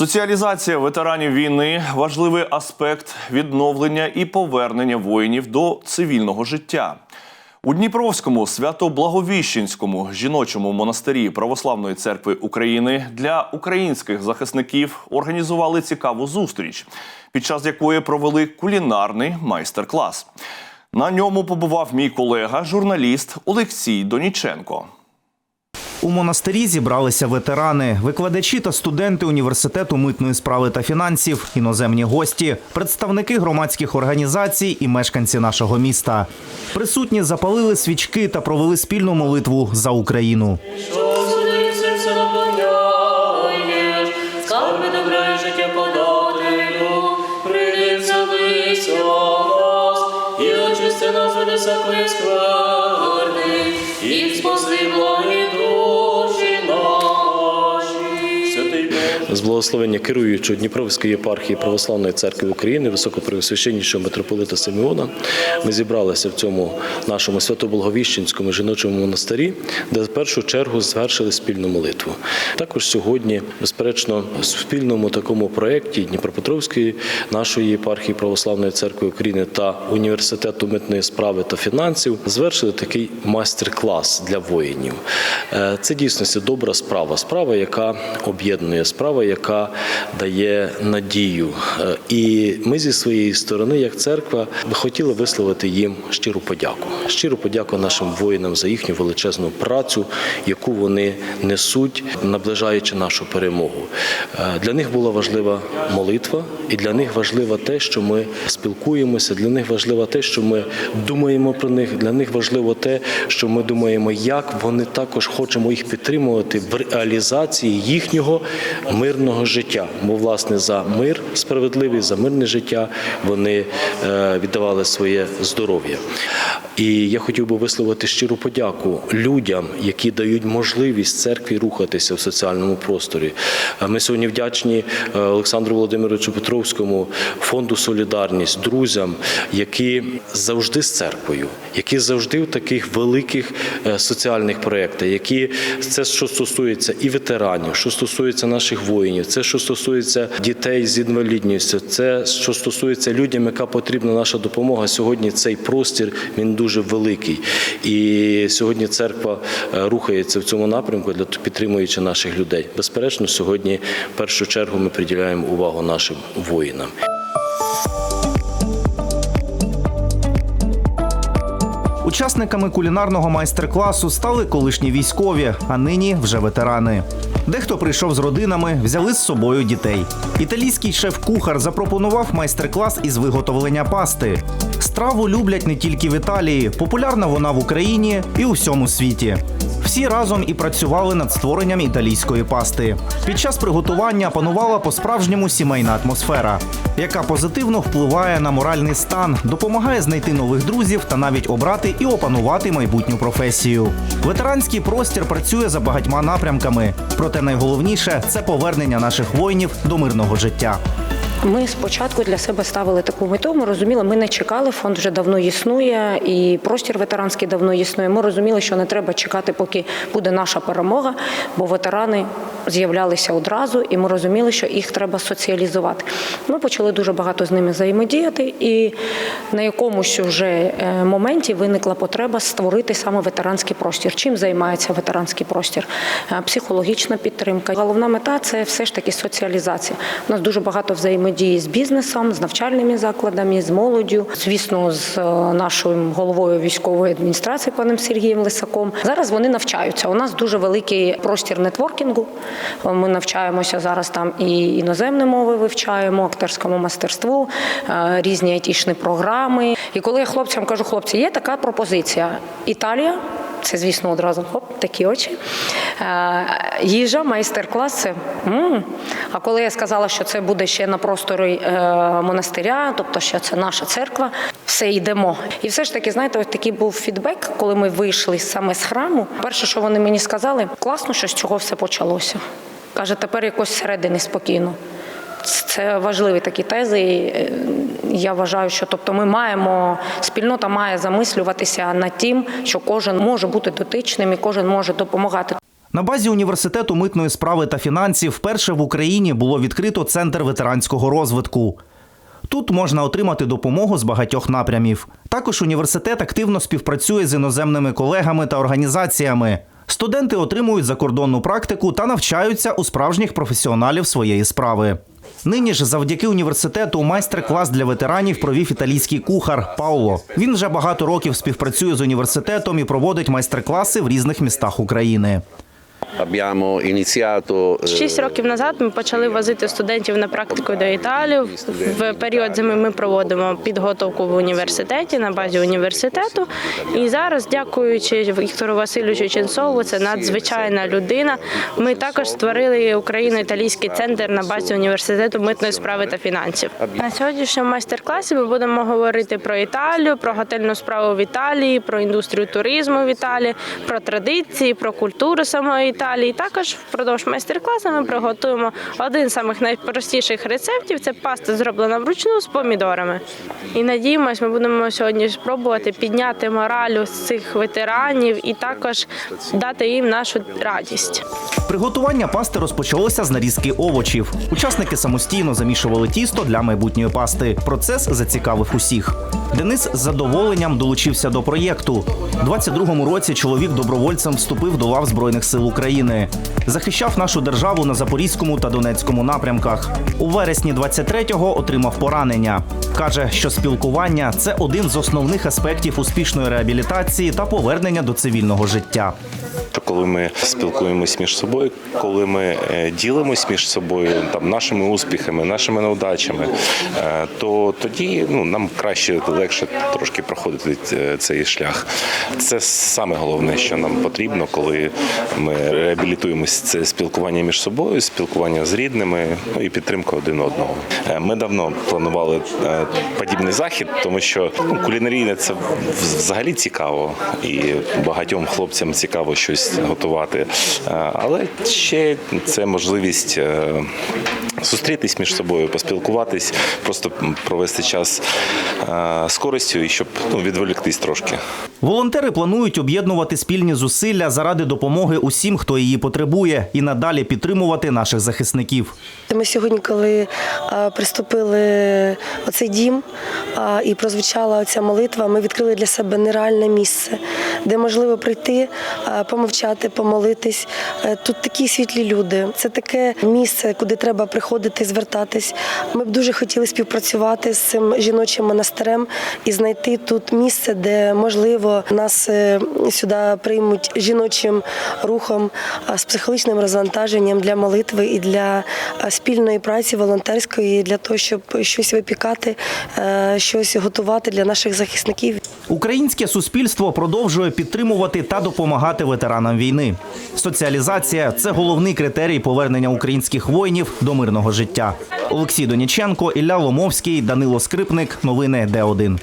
Соціалізація ветеранів війни важливий аспект відновлення і повернення воїнів до цивільного життя. У Дніпровському свято-благовіщенському жіночому монастирі Православної церкви України для українських захисників організували цікаву зустріч, під час якої провели кулінарний майстер-клас. На ньому побував мій колега, журналіст Олексій Доніченко. У монастирі зібралися ветерани, викладачі та студенти університету митної справи та фінансів, іноземні гості, представники громадських організацій і мешканці нашого міста. Присутні запалили свічки та провели спільну молитву за Україну. Що сюди серце з благословення керуючого Дніпровської єпархії Православної церкви України, високопреосвященнішого митрополита Симеона, ми зібралися в цьому нашому свято-благовіщенському жіночому монастирі, де в першу чергу звершили спільну молитву. Також сьогодні, безперечно, в спільному такому проєкті Дніпропетровської нашої єпархії Православної церкви України та університету митної справи та фінансів звершили такий майстер-клас для воїнів. Е, Це дійсно добра справа, справа, яка об'єднує, справа, яка дає надію. Е, І ми зі своєї сторони, як церква, хотіли висловити їм щиру подяку. Щиру подяку нашим воїнам за їхню величезну працю, яку вони несуть, наближаючи нашу перемогу. Е, Для них була важлива молитва, і для них важливо те, що ми спілкуємося. Для них важливо те, що ми думаємо про них. Для них важливо те, що ми думаємо, як вони також хочемо їх підтримувати в реалізації їхнього мирного життя. Бо власне за мир справедливий, за мирне життя вони е, віддавали своє здоров'я. І я хотів би висловити щиру подяку людям, які дають можливість церкві рухатися в соціальному просторі. Е, Ми сьогодні вдячні е, Олександру Володимировичу Петровському, фонду Солідарність, друзям, які завжди з церквою, які завжди в таких великих соціальних проєктах, які це що стосується і ветеранів, що стосується наших воїнів, це що стосується дітей з інвалідністю, це що стосується людям, яка потрібна наша допомога. Сьогодні цей простір він дуже великий. І сьогодні церква е, рухається в цьому напрямку для підтримуючи наших людей. Безперечно, сьогодні в першу чергу ми приділяємо увагу нашим воїнам. Учасниками кулінарного майстер-класу стали колишні військові, а нині вже ветерани. Дехто прийшов з родинами, взяли з собою дітей. Італійський шеф-кухар запропонував майстер-клас із виготовлення пасти. Страву люблять не тільки в Італії, популярна вона в Україні і у всьому світі. Всі разом і працювали над створенням італійської пасти. Під час приготування панувала по-справжньому сімейна атмосфера, яка позитивно впливає на моральний стан, допомагає знайти нових друзів та навіть обрати і опанувати майбутню професію. Ветеранський простір працює за багатьма напрямками, проте найголовніше це повернення наших воїнів до мирного життя. Ми спочатку для себе ставили таку мету. Ми розуміли, ми не чекали. Фонд вже давно існує, і простір ветеранський давно існує. Ми розуміли, що не треба чекати, поки буде наша перемога, бо ветерани з'являлися одразу, і ми розуміли, що їх треба соціалізувати. Ми почали дуже багато з ними взаємодіяти, і на якомусь уже е, моменті виникла потреба створити саме ветеранський простір. Чим займається ветеранський простір? Е, Психологічна підтримка. Головна мета це все ж таки соціалізація. У нас дуже багато взаємодії з бізнесом, з навчальними закладами, з молоддю, звісно, з е, нашим головою військової адміністрації паном Сергієм Лисаком. Зараз вони навчаються. У нас дуже великий простір нетворкінгу. Ми навчаємося зараз там і іноземні мови вивчаємо, акторському мастерству, е, різні айтішні програми. І коли я хлопцям кажу, хлопці, є така пропозиція: Італія. Це, звісно, одразу хоп, такі очі. Е, Їжа, майстер-клас. Це м. А коли я сказала, що це буде ще на просторі е, монастиря, тобто що це наша церква, все йдемо. І все ж таки, знаєте, ось такий був фідбек, коли ми вийшли саме з храму. Перше, що вони мені сказали, класно, що з цього все почалося. Каже, тепер якось зсередини спокійно. Це важливі такі тези. е, Я вважаю, що тобто ми маємо спільнота має замислюватися над тим, що кожен може бути дотичним і кожен може допомагати. На базі університету митної справи та фінансів вперше в Україні було відкрито центр ветеранського розвитку. Тут можна отримати допомогу з багатьох напрямів. Також університет активно співпрацює з іноземними колегами та організаціями. Студенти отримують закордонну практику та навчаються у справжніх професіоналів своєї справи. Нині ж завдяки університету майстер-клас для ветеранів провів італійський кухар Пауло. Він вже багато років співпрацює з університетом і проводить майстер-класи в різних містах України. Abbiamo iniziato eh, Шість років назад ми почали возити студентів на практику до Італії. В період зими ми проводимо підготовку в університеті на базі університету. І зараз, дякуючи Віктору Васильовичу Ченцову, це надзвичайна людина. Ми також створили Україно-італійський центр на базі університету митної справи та фінансів. На сьогоднішньому майстер-класі ми будемо говорити про Італію, про готельну справу в Італії, про індустрію туризму в Італії, про традиції, про культуру самої Італії. Також впродовж майстер-класу ми приготуємо один з самих найпростіших рецептів це паста зроблена вручну з помідорами. І надіємось, ми будемо сьогодні спробувати підняти мораль з цих ветеранів і також дати їм нашу радість. Приготування пасти розпочалося з нарізки овочів. Учасники самостійно замішували тісто для майбутньої пасти. Процес зацікавив усіх. Денис з задоволенням долучився до проєкту. У 22-му році чоловік добровольцем вступив до лав Збройних сил України. Захищав нашу державу на Запорізькому та Донецькому напрямках. У вересні 23-го отримав поранення. Каже, що спілкування це один з основних аспектів успішної реабілітації та повернення до цивільного життя. Коли ми спілкуємось між собою, коли ми е, ділимось між собою там нашими успіхами, нашими невдачами, е, то тоді ну нам краще легше трошки проходити е, цей шлях. Це саме головне, що нам потрібно, коли ми реабілітуємось. Це спілкування між собою, спілкування з рідними, ну і підтримка один одного. Ми давно планували подібний захід, тому що ну, кулінарійне це взагалі цікаво, і багатьом хлопцям цікаво щось готувати. Але ще це можливість е, зустрітись між собою, поспілкуватись, просто провести час е, з користю і щоб ну, відволіктись трошки. Волонтери планують об'єднувати спільні зусилля заради допомоги усім, хто її потребує, і надалі підтримувати наших захисників. Ми сьогодні, коли а, приступили оцей дім і прозвучала ця молитва, ми відкрили для себе нереальне місце, де можливо прийти, помовчати, помолитись. Е, Тут такі світлі люди. Це таке місце, куди треба приходити, звертатись. Ми б дуже хотіли співпрацювати з цим жіночим монастирем і знайти тут місце, де можливо нас е, сюди приймуть жіночим рухом, з психологічним розвантаженням для молитви і для спільної праці волонтерської, для того, щоб щось випікати, е, щось готувати для наших захисників. Українське суспільство продовжує підтримувати та допомагати ветеранам війни. Соціалізація це головний критерій повернення українських воїнів до мирного життя. Олексій Доніченко, Ілля Ломовський, Данило Скрипник. Новини Д1.